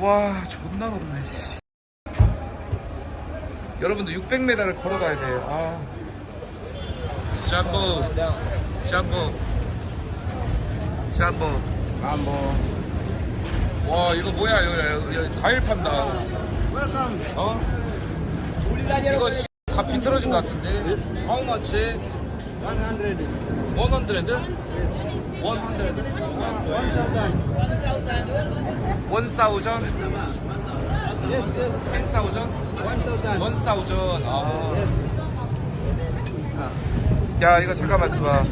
와 존나 덥네 씨. 여러분들 600m를 걸어가야 돼요 아. 잠보 잠보 잠보 Mambo. 와 이거 뭐야 여기, 여기 과일 판다 어? 이거 씨, 다 비틀어진 것 같은데 How much? 100. 100? 100? 1000? Yes, yes. 10,000? 1000. 1000? 아. 야 이거 잠깐만 있어봐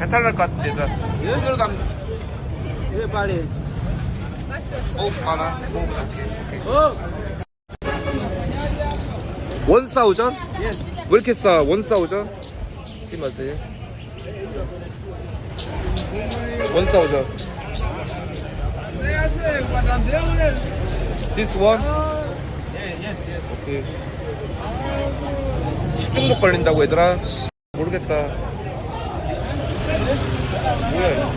배탈 날 것 같은데 얘들아 손으로 담 Ini paling. 오 많아 Oh. 원사우전? Yes. 왜 이렇게 싸? 원사우전? 스마세요 원 사우전 This one? 오케이. 식중독 걸린다고 얘들아? 씨, 모르겠다. 뭐야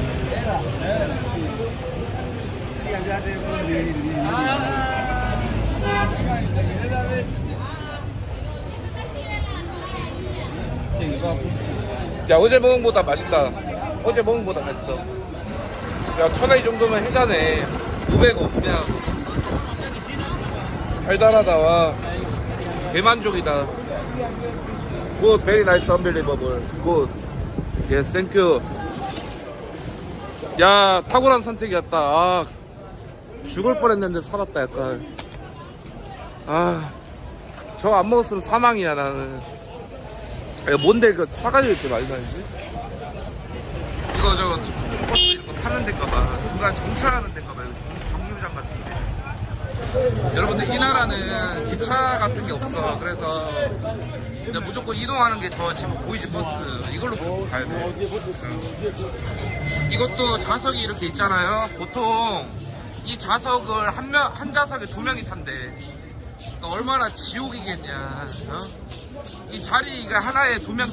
야 어제 먹은 거보다 맛있다. 어제 먹은 거보다 맛있어. 야 천하이 정도면 해자네. 500원 그냥. 달달하다 와. 대만족이다. 굿 베리 나이스 언빌리버블 굿. 예스 땡큐 야 탁월한 선택이었다. 아 죽을 뻔했는데 살았다 약간. 아 저 안 먹었으면 사망이야 나는 야, 뭔데 이거 사가지고 이렇게 많이 다니지? 이거 저거 버스 이거 파는 데인가 봐. 중간 정차하는 데인가 봐. 이거 정, 정류장 같은데. 여러분들 이 나라는 기차 같은 게 없어. 그래서 그냥 무조건 이동하는 게 저 지금 보이지 버스. 이걸로 무조건 가야 돼. 이것도 좌석이 이렇게 있잖아요. 보통 이 좌석을 한, 명, 한 좌석에 두 명이 탄대 그러니까 얼마나 지옥이겠냐 어? 이 자리가 하나에 두명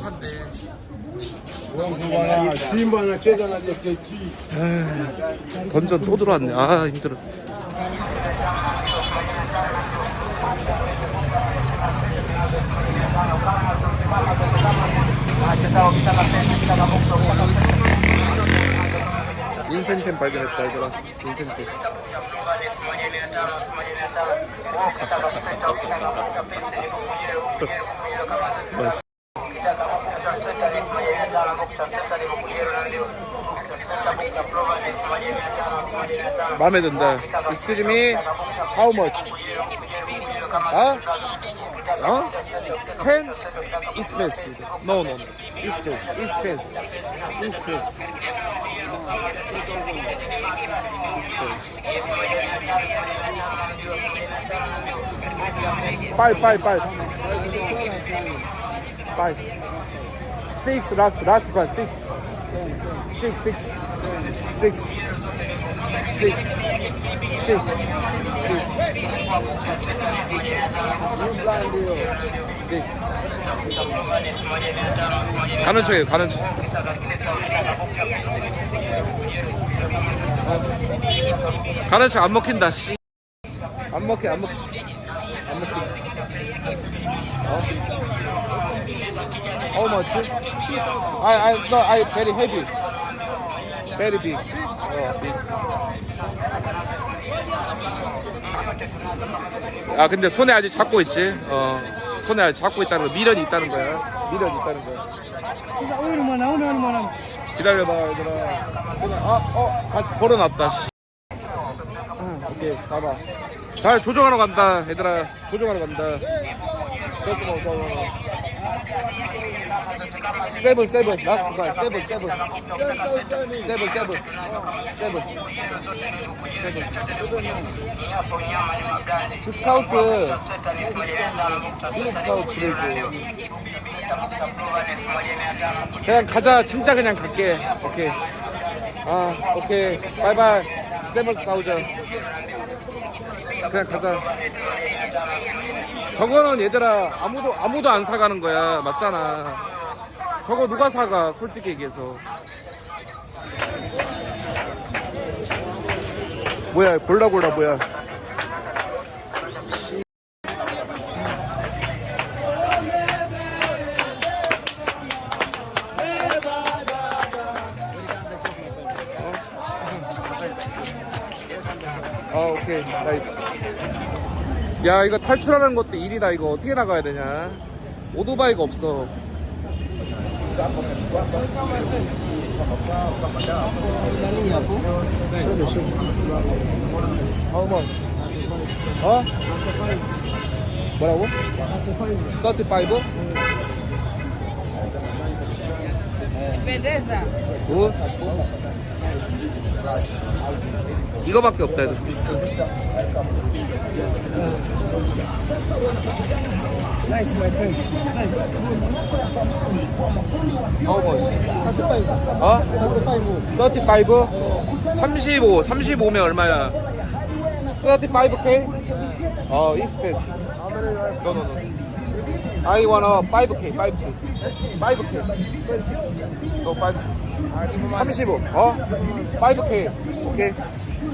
na JKT. 던전 또 들어왔네. 아 힘들어. 인센템 발견했다 얘들아 인센템 와, 씨. 마음에 든다. Excuse me, how much? 어? 어? Ten expensive. No, no, no. Expensive, expensive, expensive. 빨리, 빨리, 빨리. 빨리. Six, last, last one, six. Six, six. Six. Six. Six. Six. Six. 가는 척해, 가는 척. 척안 먹힌다, 씨. 안 먹혀, 안 먹혀. 안 먹힌다. 어? How much? I, I, no, I very heavy. Very big. 어, big. 아 근데 손에 아직 잡고 있지. 어 손에 아직 잡고 있다는 거 미련이 있다는 거야. 미련이 있다는 거야. Uno mana, uno mana. 기다려봐 얘들아. 손에 아어 다시 걸어놨다. 씨. 응, 오케이 가봐. 잘 조정하러 간다 얘들아. 조정하러 간다. 저스 뭐 저거. 세븐 세븐. 라스트 가 세븐 세븐. 세븐 세븐. 세븐. 세븐. 디스카운트. 디스카운트 그래줘 그냥 가자. 진짜 그냥 갈게. 오케이. 아 오케이. 바이바이. 세븐 싸우자 그냥 가자. 저거는 얘들아 아무도 아무도 안 사가는 거야. 맞잖아 저거 누가 사가 솔직히 얘기해서. 뭐야 골라 골라 뭐야. 아 오케이. 나이스. 야 이거 탈출하는 것도 일이다 이거. 어떻게 나가야 되냐? 오토바이가 없어 How much? 어? 뭐라고? 35? Beleza? 굿. 이거밖에 없다 해도 비싸. Friend. Nice. How much? 어? 35. 35. 35. 35면 얼마야? 35k? 어, no, no. I wanna 5k, 5k. 5k. No, 5k. 35. 어? 5k. 오케이.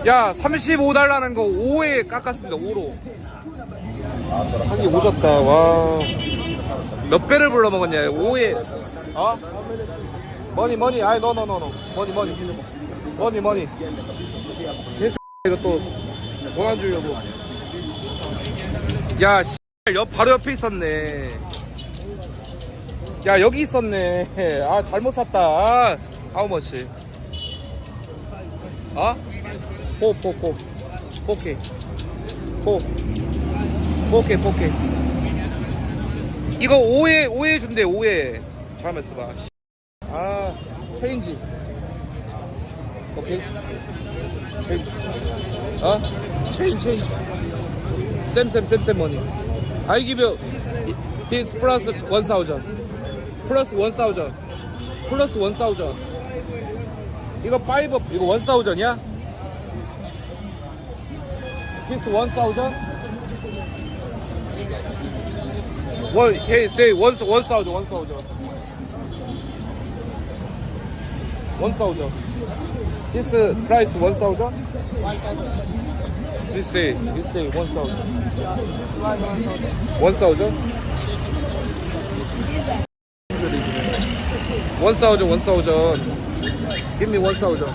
야, 35 달라는 거 5에 깎았습니다. 5로. 사기 오졌다. 와. 몇 배를 불러 먹었냐? 5에. 어? 머니 머니 아이 노노노노 머니 머니 머니 머니 개새 이거 또 원한 주려고 야 씨, 옆 바로 옆에 있었네. 야 여기 있었네. 아 잘못 샀다. 아 하우머치 아? 포포 포. 포케. 포. 포케 포케. 이거 5회 5회 준대 5회 잠깐만 있어봐. 아 체인지. 오케이. 체인지. 어? 체인지 체인지. 쌤쌤 쌤쌤 머니 I give you this plus 1000 plus 1000 plus 1000 이거 5 이거 1000이야? this 1000 원, hey, say one, 1000 1000 1000 This uh, price 1000 This say this say 1000 1000 1000 1000 Give me 1000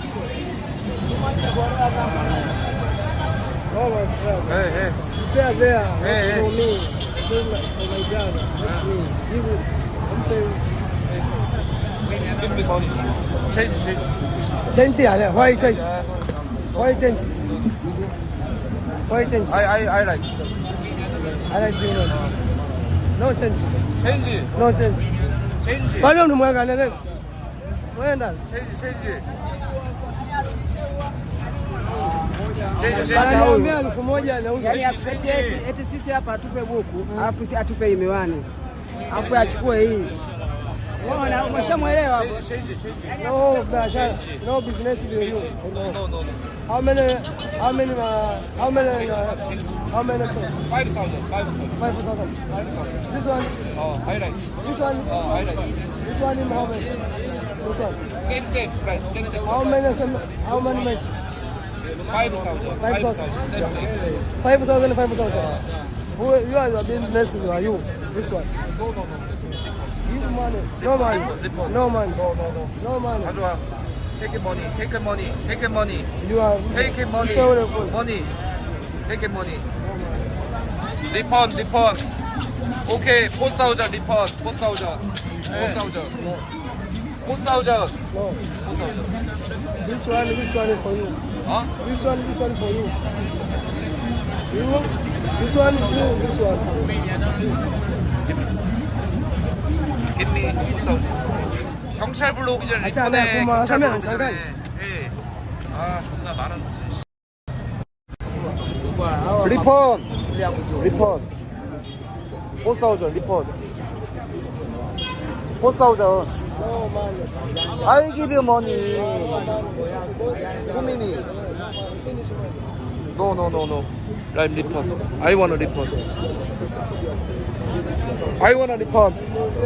Oh, my friend. Hey hey There, there. Hey, hey. For me. For my brother. That's me. Give it. something. Give me money Change change Change 아니야. Why change? Why change? Why change? I I I like I like you know. No change. Change No change. Change Bali mtu mwanga nene. Wenda. Change change Change Ananiambia elfu moja. Yaani eti sisi hapa atupe buku alafu si atupe hii miwani alafu achukue hii. Umeshamwelewa No biashara. No business no no How many? How many? How many? How many? 5000 5000 Five thousand. 5000 This one. Oh like This one. Oh like This one in how much? This one. Same same price same same How many? How many much? 5000 Five 5000 thousand. same same Five thousand. Five thousand. Who you are the business? You are you? This one. No no no money. No money. No money. No no no No money. 가져와 Take money take money take money You are. Take money Favorable. money Take money 리펀 리펀 오케이 4000 리펀 4000 4000 4000 No. This one. This one is for you. 어? This one. This one for you. You. This one. You. This one. 겟미 4000 경찰 불러오기 전에 아, 자, 네, 고마워. 경찰 불러오기 잠깐. 전에 예. 아 존나 많은 리펀 리펀 4000 리펀 4000 No money. I give you money no no Like refund I want a refund I want a refund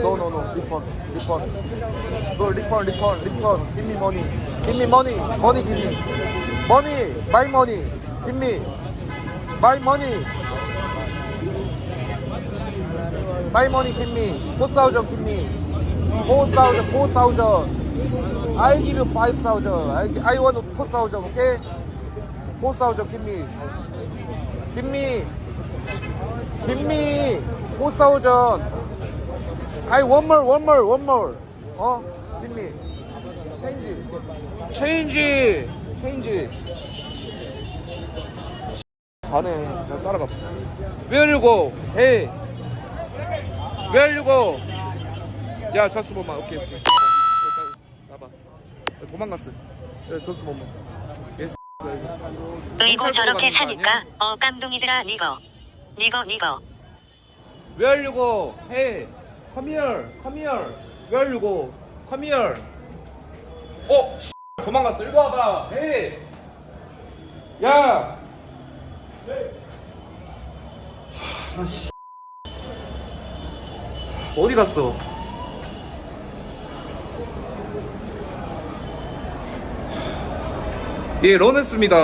No no no refund refund No refund refund refund Give me money Give me money Money give me Money My money Give me my money. My money give me. 4,000 give me. 4,000, 4,000. I give you 5,000. I, I want 4,000, okay? 4,000 give me. Give me. Give me. 4,000. I one more, one more, one more. 어? Give me. Change. Change. Change. 가네. 자, 따라가. Where you go? Hey. Where you go? 야, 저스 몸만. 오케이, 오케이. 나봐. 도망갔어. 야, 저스 몸만. 예스. 으이고 저렇게 사니까 어 깜둥이들아 니거 니거 니거 Where you go? Hey, come here, come here. Where you go? Come here. 어, 씨, 도망갔어. 일로 와봐. Hey, 야. 하, 씨. 어디 갔어? 예, 런했습니다.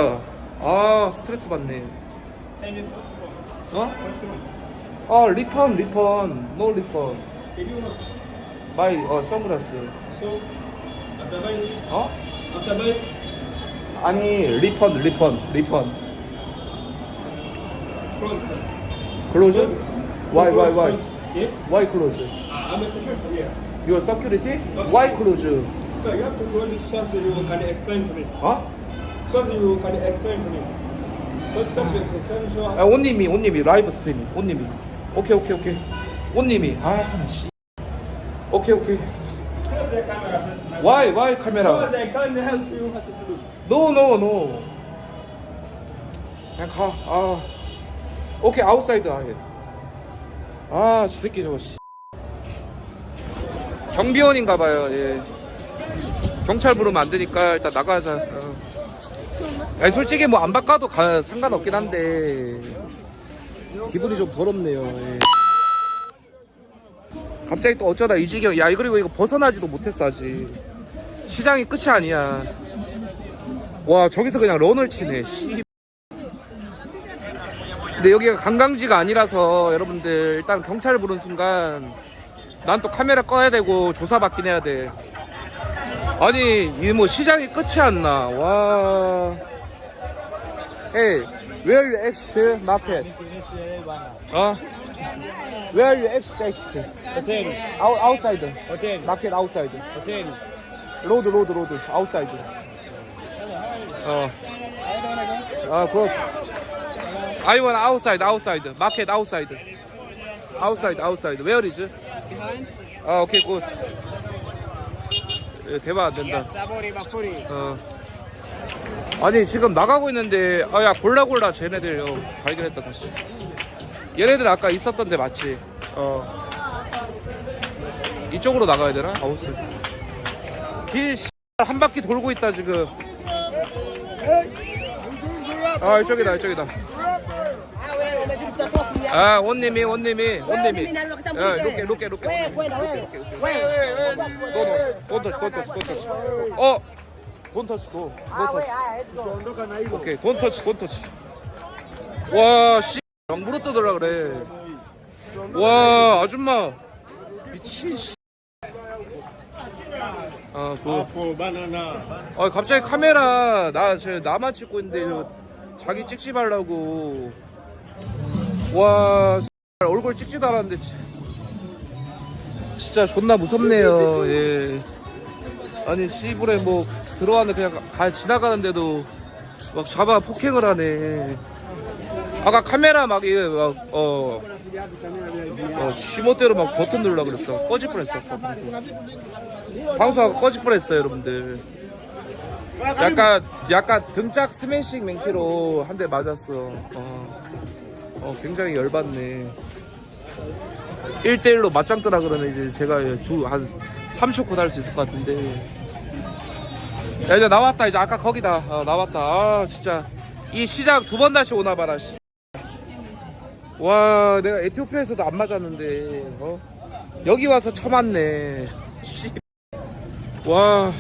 아, 스트레스 받네. 어? 어, 리펀, 리펀. 노 리펀. 마이 어, 선글라스. So, after buying, 어? 아니, 리펀, 리펀, 리펀. close. 클로즈? Why, why, why? Why close? Uh, I'm a security here. Your security? Why close? So you have to go to so you can explain to me. 어? So you can explain to me. First, first you explain so 아, 온님이, 온님 오케이, 오케이, 오케이. 온님이. 아, 나 씨. 오케이, 오케이. Why So 카메라? No, no, no. 그냥 가. 아. 오케이, 아웃사이드 아예. 아, 저 새끼 저거 씨. 경비원인가 봐요. 예. 경찰 부르면 안 되니까 일단 나가자. 어. 아니, 솔직히 뭐 안 바꿔도 가, 상관없긴 한데 기분이 좀 더럽네요. 예. 갑자기 또 어쩌다 이 지경. 야, 그리고 이거 벗어나지도 못했어 아직. 시장이 끝이 아니야. 와 저기서 그냥 런을 치네 씨. 근데 여기가 관광지가 아니라서 여러분들 일단 경찰을 부른 순간 난 또 카메라 꺼야 되고 조사받긴 해야 돼 아니 이 뭐 시장이 끝이 안 나와 Hey where you exit market 어 Where you exit exit Hotel, Out, outside hotel, market outside hotel. 로드 로드 로드 아웃사이드 어. 아, 그 I want outside outside market outside outside outside where is 아 오케이 굿 예, 대박 안 된다 어. 아니 지금 나가고 있는데 아 야 골라 골라 쟤네들 어, 발견했다 다시 얘네들 아까 있었던데 맞지 어 이쪽으로 나가야 되나 아웃사이드 길한 바퀴 돌고 있다 지금. 아 이쪽이다 이쪽이다. 아 원님이 원님이 원님이. 야 로게 로게 로게. 노노 돈터치 돈터치 돈터치. 어 돈터치 도. 돈터치. 오케이 돈터치 돈터치. 와 씨. 막 물어뜯으라 그래. 와 아줌마 미친 씨. 아, 그, Apple, banana. 아 갑자기 카메라 나저 나만 찍고 있는데 이거 자기 찍지 말라고 와 X 얼굴 찍지도 않았는데 지- 진짜 존나 무섭네요 예 아니 씨불에 뭐 들어왔는데 그냥 가 지나가는데도 막 잡아 폭행을 하네 아까 카메라 막 이게 막 어 어, 시모대로 막 버튼 누르려 그랬어 꺼질 뻔했어 아까 방송 방송하고 꺼질 뻔했어요 여러분들 약간 약간 등짝 스매싱 맨키로 한 대 맞았어. 어, 어, 굉장히 열받네. 1대1로 맞짱 뜨라 그러면 이제 제가 주, 한 3초 컷할수 있을 것 같은데. 야, 이제 나왔다. 이제 아까 거기다. 어, 나왔다. 아, 진짜. 이 시장 두 번 다시 오나 봐라. 씨. 와, 내가 에티오피아에서도 안 맞았는데, 어? 여기 와서 처맞네. 씨. 와.